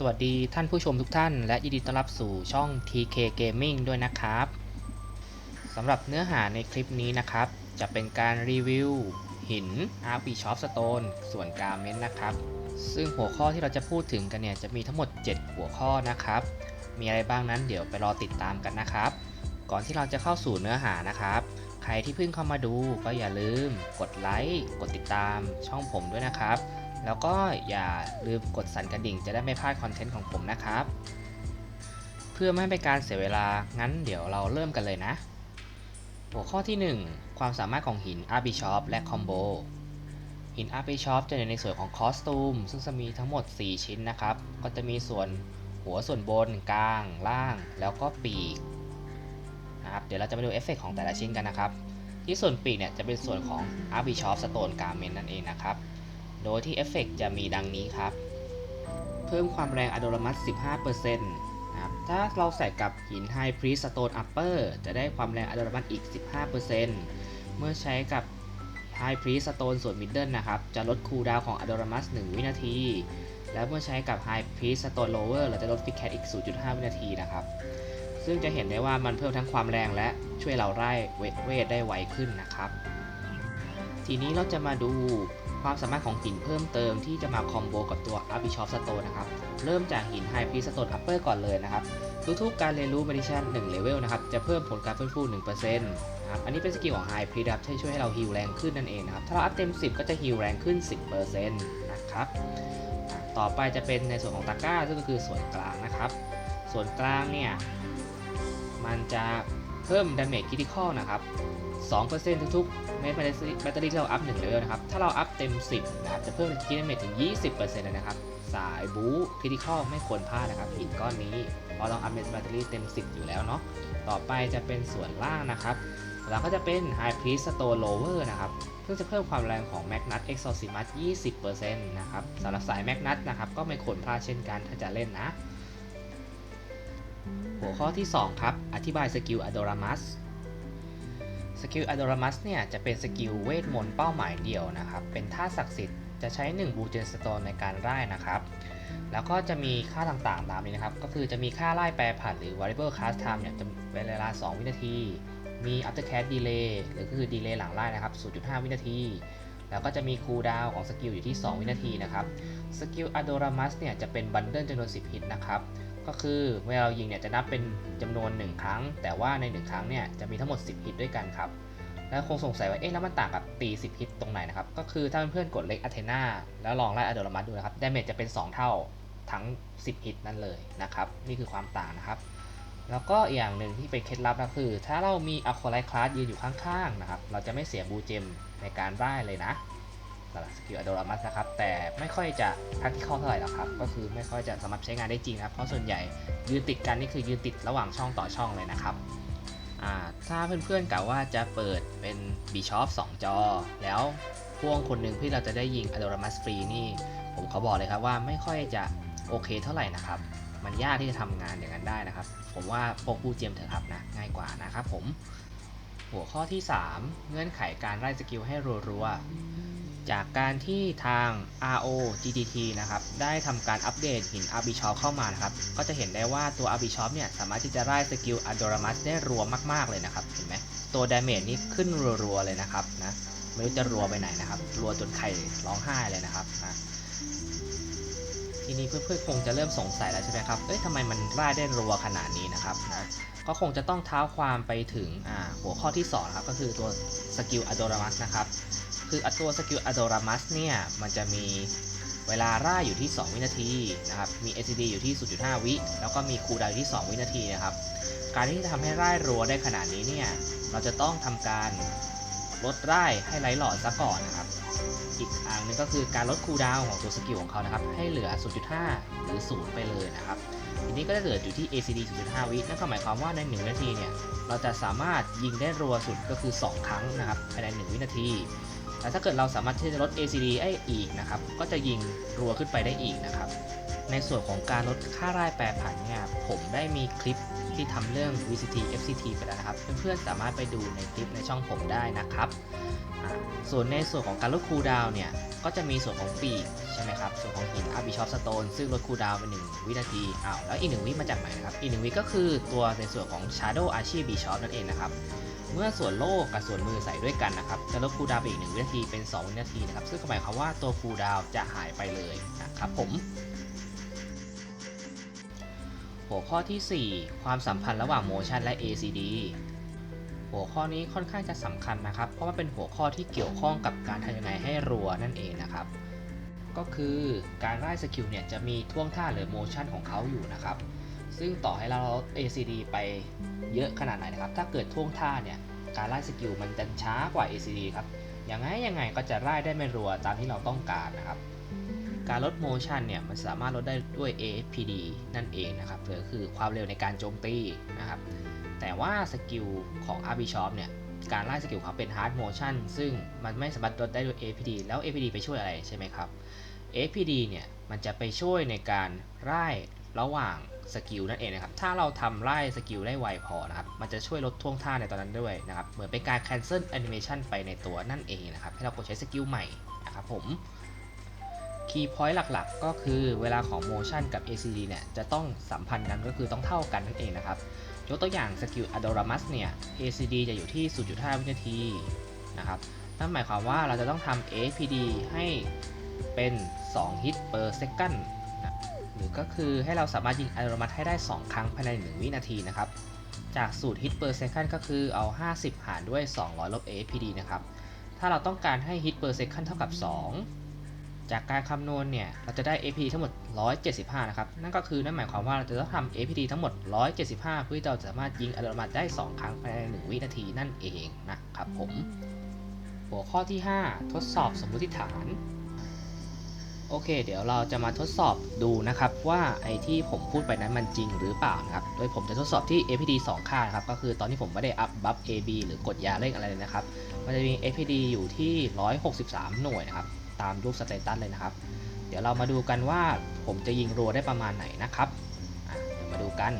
สวัสดีท่านผู้ชมทุกท่าน และยินดีต้อนรับสู่ช่อง TK Gaming ด้วยนะครับสำหรับเนื้อหาในคลิปนี้นะครับ จะเป็นการรีวิว หิน RP Shop Stone ส่วนกาเมนนะครับ ซึ่งหัวข้อที่เราจะพูดถึงกันเนี่ย จะมีทั้งหมด 7 หัวข้อนะครับ มีอะไรบ้างนั้นเดี๋ยวไปรอติดตามกันนะครับ ก่อนที่เราจะเข้าสู่เนื้อหานะครับ ใครที่เพิ่งเข้ามาดูก็อย่าลืม กดไลค์กดติดตามช่องผมด้วยนะครับ แล้วก็อย่าลืมกดสั่นกระดิ่งจะได้ไม่พลาดคอนเทนต์ของผมนะครับ เพื่อไม่ให้เป็นการเสียเวลา งั้นเดี๋ยวเราเริ่มกันเลยนะ หัวข้อที่ 1 ความสามารถของหิน RB Shop และคอมโบ หิน RB Shop จะอยู่ในส่วนของคอสตูม ซึ่งจะมีทั้งหมด 4 ชิ้นนะครับ ก็จะมีส่วนหัวส่วนบนกลาง ล่าง แล้วก็ปีกนะครับ เดี๋ยวเราจะมาดูเอฟเฟกของแต่ละชิ้นกันนะครับ ที่ส่วนปีกเนี่ยจะเป็นส่วนของ RB Shop Stone Garment นั่นเองนะครับ โดยที่เอฟเฟกจะมีดังนี้ครับ เพิ่มความแรงอะโดรมัส 15%นะครับถ้าเราใส่กับหิน High Priest Stone Upper จะได้ความแรงอะโดรมัสอีก 15%เมื่อใช้กับ High Priest Stone ส่วน Middle นะครับ จะลดคูลดาวของอะโดรมัส 1 วินาที และเมื่อใช้กับ High Priest Stone Lower เราจะลด f i c a t อีก 0.5 วินาทีนะครับ ซึ่งจะเห็นได้ว่ามันเพิ่มทั้งความแรงและช่วยเราไล่เวทได้ไวขึ้นนะครับ ทีนี้เราจะมาดู ความสามารถของหินเพิ่มเติมที่จะมาคอมโบกับตัว a r b i s h o p Stone นะครับ เริ่มจากหิน High Priest Stone Upper ก่อนเลยนะครับ ทุกๆการเรียนรู้ Meditation 1 Level นะครับ จะเพิ่มผลการฟื้นฟู 1%นะครับ อันนี้เป็นสกิลของ High Priest ครับที่ช่วยให้เราฮิลแรงขึ้นนั่นเองนะครับ ถ้าเราอัพเต็ม 10 ก็จะฮิลแรงขึ้น 10%นะครับ ต่อไปจะเป็นในส่วนของตะก้าซึ่งก็คือส่วนกลางนะครับ ส่วนกลางเนี่ย มันจะ เพิ่ม damage critical นะครับ 2%ทุกๆเมตรแบตเตอรี่ที่เราอัพ1เลเวลนะครับ ถ้าเราอัพเต็ม 10 นะครับ จะเพิ่มคิดเมตถึง 20%เลยนะครับ สายบู๊คริติคอลไม่ควรพลาดนะครับหินก้อนนี้เพราะต้องอัพเมตรแบตเตอรี่เต็ม 10 อยู่แล้วเนาะ ต่อไปจะเป็นส่วนล่างนะครับแล้วก็จะเป็น High Priest Stone Lower นะครับ ซึ่งจะเพิ่มความแรงของ Magnus Exorcimus 20%นะครับสำหรับสาย Magnus นะครับ ก็ไม่ควรพลาดเช่นกันถ้าจะเล่นนะ หัวข้อที่ 2 ครับ อธิบายสกิล Adoramus สกิล Adoramus เนี่ยจะเป็นสกิลเวทมนต์เป้าหมายเดี่ยวนะครับ เป็นท่าศักดิ์สิทธิ์จะใช้ 1 บูเจนสโตนในการไล่นะครับ แล้วก็จะมีค่าต่างๆตามนี้นะครับ ก็คือจะมีค่าไล่แปรผันหรือ variable cast time เนี่ยจะเป็นเวลา 2 วินาที มี after cast delay หรือก็คือ delay หลังไล่นะครับ 0.5 วินาที แล้วก็จะมีคูลดาวของสกิลอยู่ที่ 2 วินาทีนะครับ สกิล Adoramus เนี่ยจะเป็นบันเดิลจำนวน 10 ฮิตนะครับ ก็คือเวลายิงเนี่ยจะนับเป็นจำนวน 1 ครั้ง แต่ว่าใน 1 ครั้งเนี่ยจะมีทั้งหมด 10 ฮิตด้วยกันครับ แล้วคงสงสัยว่าเอ๊ะแล้วมันต่างกับตี 10 ฮิตตรงไหนนะครับ ก็คือถ้าเพื่อนๆกดเล็กอ t เทนาแล้วลองไล่อโดรมัสดูนะครับดาเมจจะเป็น 2 เท่าทั้ง 10 ฮิตนั่นเลยนะครับ นี่คือความต่างนะครับ แล้วก็อีกอย่างหนึ่งที่เป็นเคล็ดลับก็คือ ถ้าเรามีอะควาไลคลาสยืนอยู่ข้างๆนะครับเราจะไม่เสียบูเจมในการไล่เลยนะ สำหรับสกิลอโดรามัสนะครับ แต่ไม่ค่อยจะ practical เท่าไหร่หรอกครับ ก็คือไม่ค่อยจะสามารถใช้งานได้จริงครับ เพราะส่วนใหญ่ยืนติดกันนี่คือยืนติดระหว่างช่องต่อช่องเลยนะครับถ้าเพื่อนๆกล่าวว่าจะเปิดเป็น b s h o p 2จอ แล้วพ่วงคนหนึ่งที่เราจะได้ยิง Adoramus ฟรีนี่ ผมเขาบอกเลยครับว่าไม่ค่อยจะโอเคเท่าไหร่นะครับ มันยากที่จะทำงานอย่างนั้นได้นะครับ ผมว่าพกบูเจมเถอะครับนะง่ายกว่านะครับผมหัวข้อที่ 3 เงื่อนไขการไล่สกิลให้รัวๆ จากการที่ทาง RO GTT นะครับ ได้ทำการอัปเดตหิน RB Shop เข้ามานะครับ ก็จะเห็นได้ว่าตัว RB Shop เนี่ยสามารถที่จะไล่สกิล Adoramus ได้รัวมาก ๆ เลยนะครับ เห็นไหมตัว Damage นี่ขึ้นรัว ๆ เลยนะครับนะ ไม่รู้จะรัวไปไหนนะครับ รัวจนไข่ร้องไห้เลยนะครับนะทีนี้เพื่อนๆคงจะเริ่มสงสัยแล้วใช่ไหมครับ เอ้ยทำไมมันไล่ได้รัวขนาดนี้นะครับนะ ก็คงจะต้องเท้าความไปถึงหัวข้อที่2ครับ ก็คือตัวสกิล Adoramus นะครับ คือตัวสกิล Adoramus เนี่ย มันจะมีเวลาร่ายอยู่ที่ 2 วินาทีนะครับ มี ACD อยู่ที่ 0.5 วิ แล้วก็มีคูดาวอยู่ที่ 2 วินาทีนะครับ การที่จะทำให้ร่ายรัวได้ขนาดนี้เนี่ย เราจะต้องทำการลดร่ายให้ไร้หลอดซะก่อนนะครับ อีกอันหนึงก็คือการลดคูดาวของตัวสกิลของเขานะครับ ให้เหลือ 0.5 หรือ 0 ไปเลยนะครับ ทีนี้ก็จะเหลืออยู่ที่ ACD 0.5 วิ นั่นก็หมายความว่าใน1วินาทีเนี่ย เราจะสามารถยิงได้รัวสุดก็คือ 2 ครั้งนะครับภายใน 1 วินาที แต่ถ้าเกิดเราสามารถที่จะลด ACD ได้อีกนะครับ ก็จะยิงรัวขึ้นไปได้อีกนะครับ ในส่วนของการลดค่าร่ายแปรผันเนี่ยผมได้มีคลิปที่ทำเรื่อง VCT FCT ไปแล้วนะครับ เพื่อนๆสามารถไปดูในคลิปในช่องผมได้นะครับส่วนในส่วนของการลดคูลดาวน์เนี่ยก็จะมีส่วนของปีกใช่ไหมครับส่วนของหินอาร์บิชอปสโตนซึ่งลดคูลดาวน์ไป1วินาทีอ้าวแล้วอีกหนึ่งวิมาจากไหนนะครับอีกหนึ่งวิก็คือตัวในส่วนของ Shadow Archie Bishop นั่นเองนะครับเมื่อส่วนโล่กับส่วนมือใส่ด้วยกันนะครับจะลดคูลดาวน์ไปอีก 1 วินาทีเป็น 2 วินาทีนะครับซึ่งหมายความว่าตัวคูลดาวน์จะหายไปเลยนะครับผม หัวข้อทีสี่ 4 ความสัมพันธ์ระหว่าง motion และ ACD หัวข้อนี้ค่อนข้างจะสำคัญนะครับ เพราะว่าเป็นหัวข้อที่เกี่ยวข้องกับการทำยังไงให้รัวนั่นเองนะครับ ก็คือการไล่สกิลเนี่ยจะมีท่วงท่าหรือ motion ของเขาอยู่นะครับ ซึ่งต่อให้เราลด ACD ไปเยอะขนาดไหนนะครับ ถ้าเกิดท่วงท่าเนี่ยการไล่สกิลมันจะช้ากว่า ACD ครับยังไงยังไงก็จะไล่ได้ไม่รัวตามที่เราต้องการนะครับ การลด motion เนี่ยมันสามารถลดได้ด้วย AFPD นั่นเองนะครับหรือคือความเร็วในการโจมตีนะครับแต่ว่าสกิลของ r b s h o p เนี่ยการไล่สกิลเขาเป็น hard motion ซึ่งมันไม่สามารถลดได้ด้วย APD แล้ว APD ไปช่วยอะไรใช่ไหมครับ APD เนี่ยมันจะไปช่วยในการไล่ระหว่างสกิลนั่นเองนะครับ ถ้าเราทำไล่สกิลได้ไวพอนะครับ มันจะช่วยลดท่วงท่าในตอนนั้นด้วยนะครับ เหมือนเป็นการ cancel animation ไปในตัวนั่นเองนะครับ ให้เรากดใช้สกิลใหม่นะครับผม คีย์พอยต์หลักๆ ก็คือเวลาของ motion กับ ACD เนี่ยจะต้องสัมพันธ์กันก็คือต้องเท่ากันนั่นเองนะครับ ยกตัวอย่างสกิล Adoramus เนี่ย ACD จะอยู่ที่ 0.5 วินาทีนะครับ นั่นหมายความว่าเราจะต้องทำ APD ให้เป็น 2 hit per second นะหรือก็คือให้เราสามารถยิง Adoramus ให้ได้ 2 ครั้งภายใน 1 วินาทีนะครับ จากสูตร hit per second ก็คือเอา 50 หารด้วย 200 ลบ APD นะครับ ถ้าเราต้องการให้ hit per second เท่ากับ 2 จากการคำนวณเนี่ยเราจะได้ APD ทั้งหมด 175 นะครับ นั่นก็คือนั่นหมายความว่าเราจะต้องทำ APD ทั้งหมด 175 เพื่อที่เราจะสามารถยิงอัตโนมัติได้ 2 ครั้งภายใน 1 วินาทีนั่นเองนะครับผม หัวข้อที่ 5 ทดสอบสมมุติฐาน โอเค เดี๋ยวเราจะมาทดสอบดูนะครับว่าไอ้ที่ผมพูดไปนั้นมันจริงหรือเปล่านะครับ โดยผมจะทดสอบที่ APD 2 ค่านะครับ ก็คือตอนที่ผมไม่ได้อัพบัฟ AB หรือกดยาเร่งอะไรเลยนะครับ มันจะมี APD อยู่ที่ 163 หน่วยนะครับ ตามรูปสเตตัสเลยนะครับ เดี๋ยวเรามาดูกันว่าผมจะยิงรัวได้ประมาณไหนนะครับเดี๋ยวมาดูกัน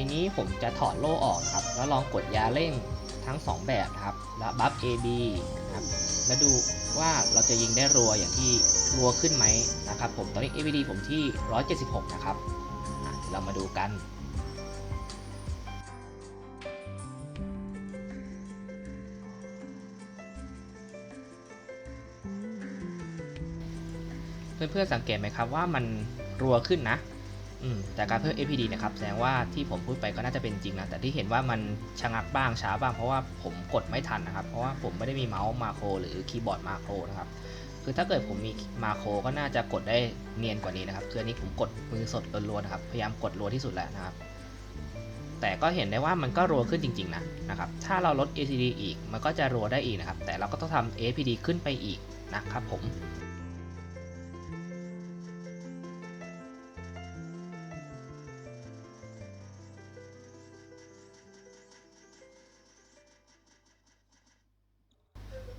ทีนี้ผมจะถอดโล่ออกครับ แล้วลองกดยาเร่งทั้ง 2 แบบครับ แล้วบัฟ AB นะครับ แล้วดูว่าเราจะยิงได้รัวอย่างที่รัวขึ้นไหมนะครับผม ตอนนี้ APD ผมที่ 176 นะครับอะเดี๋ยวเรามาดูกันเพื่อนๆสังเกตไหมครับว่ามันรัวขึ้นนะ แต่การเพิ่ม APD นะครับแสดงว่าที่ผมพูดไปก็น่าจะเป็นจริงนะแต่ที่เห็นว่ามันชะงักบ้างช้าบ้างเพราะว่าผมกดไม่ทันนะครับ เพราะว่าผมไม่ได้มีเมาส์มาโครหรือคีย์บอร์ดมาโครนะครับคือถ้าเกิดผมมีมาโครก็น่าจะกดได้เนียนกว่านี้นะครับคืออันนี้ผมกดมือสดล้วๆนะครับพยายามกดรัวที่สุดแล้วนะครับ แต่ก็เห็นได้ว่ามันก็รัวขึ้นจริงๆนะนะครับถ้าเราลด ACD อีกมันก็จะรัวได้อีกนะครับแต่เราก็ต้องทำ APD ขึ้นไปอีกนะครับผม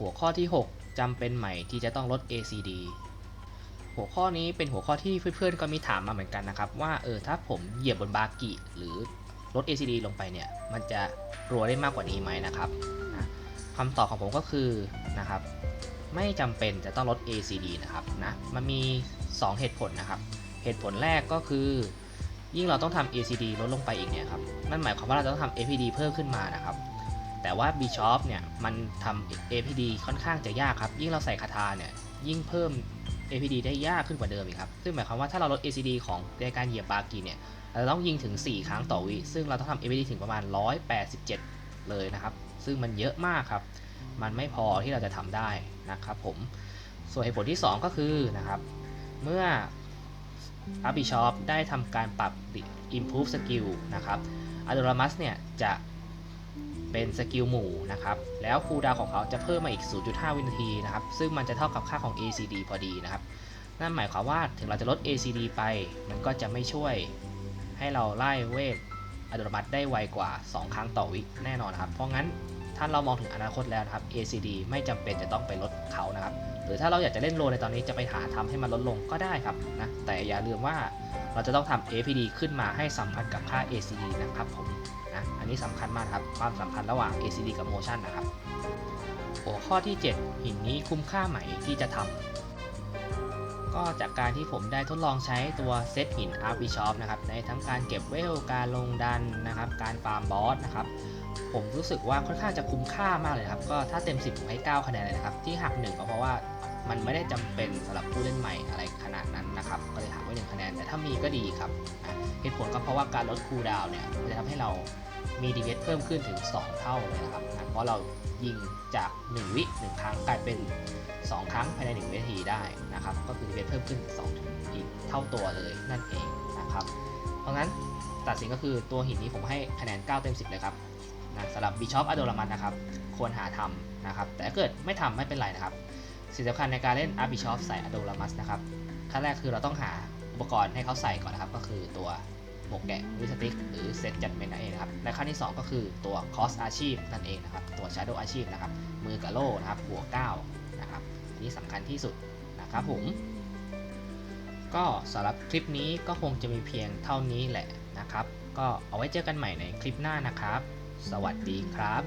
หัวข้อที่ 6จำเป็นไหมที่จะต้องลด ACD หัวข้อนี้เป็นหัวข้อที่เพื่อนๆ ก็มีถามมาเหมือนกันนะครับ ว่าเออถ้าผมเหยียบบนบากิหรือลด ACD ลงไปเนี่ย มันจะรัวได้มากกว่านี้ไหมนะครับอะคำตอบของผมก็คือนะครับ ไม่จำเป็นจะต้องลด ACD นะครับนะมันมี 2 เหตุผลนะครับ เหตุผลแรกก็คือ ยิ่งเราต้องทำ ACD ลดลงไปอีกเนี่ยครับนั่นหมายความว่าเราจะต้องทำ APD เพิ่มขึ้นมานะครับ แต่ว่า b s h o p เนี่ยมันทำ APD ค่อนข้างจะยากครับ ยิ่งเราใส่คาถาเนี่ยยิ่งเพิ่ม APD ได้ยากขึ้นกว่าเดิมอีกครับ ซึ่งหมายความว่าถ้าเราลด ACD ของในการเหยียบบากีเนี่ยเราจะต้องยิงถึง 4 ครั้งต่อวิ ซึ่งเราต้องทำ APD ถึงประมาณ 187 เลยนะครับ ซึ่งมันเยอะมากครับ มันไม่พอที่เราจะทำได้นะครับผม ส่วนเหตุผลที่ 2 ก็คือนะครับ เมื่อ a r b i s h o p ได้ทำการปรับ improve skill นะครับ Adoramus เนี่ยจะ เป็นสกิลหมู่นะครับ แล้วคูลดาวของเขาจะเพิ่มมาอีก 0.5 วินาทีนะครับ ซึ่งมันจะเท่ากับค่าของ ACD พอดีนะครับ นั่นหมายความว่าถึงเราจะลด ACD ไป มันก็จะไม่ช่วยให้เราไล่เวทอัตโนมัติได้ไวกว่า 2 ครั้งต่อวิแน่นอนนครับ เพราะงั้นถ้าเรามองถึงอนาคตแล้วนะครับ ACD ไม่จำเป็นจะต้องไปลดเขานะครับ หรือถ้าเราอยากจะเล่นโลในตอนนี้จะไปหาทำให้มันลดลงก็ได้ครับนะ แต่อย่าลืมว่าเราจะต้องทำ APD ขึ้นมาให้สัมพันธ์กับค่า ACD นะครับผม นะ อันนี้สำคัญมากครับ ความสัมพันธ์ระหว่าง ACD กับ Motion นะครับ หัวข้อที่ 7 หินนี้คุ้มค่าไหมที่จะทำก็จากการที่ผมได้ทดลองใช้ตัวเซตหิน RP Shop นะครับ ในทั้งการเก็บเวล การลงดันนะครับ การฟาร์มบอสนะครับ ผมรู้สึกว่าค่อนข้างจะคุ้มค่ามากเลยครับ ก็ถ้าเต็ม 10 ผมให้ 9 คะแนนเลยนะครับ ที่หักหนึ่งก็เพราะว่า มันไม่ได้จำเป็นสำหรับผู้เล่นใหม่อะไรขนาดนั้นนะครับ ก็เลยหักไว้หนึ่งคะแนน แต่ถ้ามีก็ดีครับ เหตุผลก็เพราะว่าการลดคูลดาวน์เนี่ยมันจะทำให้เรามีดีเวเพิ่มขึ้นถึง 2 เท่าเลยนะครับนะเพราะเรายิงจาก 1 วิ 1 ครั้งกลายเป็น 2 ครั้งภายใน 1 วินาทีได้นะครับ ก็คือดีเวเพิ่มขึ้น2ถึงอีกเท่าตัวเลยนั่นเองนะครับ เพราะงั้นตัดสินก็คือตัวหินนี้ผมให้คะแนน 9 เต็ม 10 เลยครับนะสำหรับ Bishop a d o r a m a n นะครับ ควรหาทำนะครับ แต่ถ้าเกิดไม่ทำไม่เป็นไรนะครับ สิ่งสำคัญในการเล่น a r b i s h o p ใส่ a d o r a m a s นะครับขั้นแรกคือเราต้องหาอุปกรณ์ให้เขาใส่ก่อนนะครับ ก็คือตัวหมวกแกะวิสติกหรือเซตจัดเมนนั่นเองนะครับและขั้นที่ 2 ก็คือตัวคอสอาชีพนั่นเองนะครับตัว Shadow อาชีพนะครับมือกับโล่นะครับบวก9นะครับอันนี้สำคัญที่สุดนะครับผมก็สำหรับคลิปนี้ก็คงจะมีเพียงเท่านี้แหละนะครับ ก็เอาไว้เจอกันใหม่ในคลิปหน้านะครับ สวัสดีครับ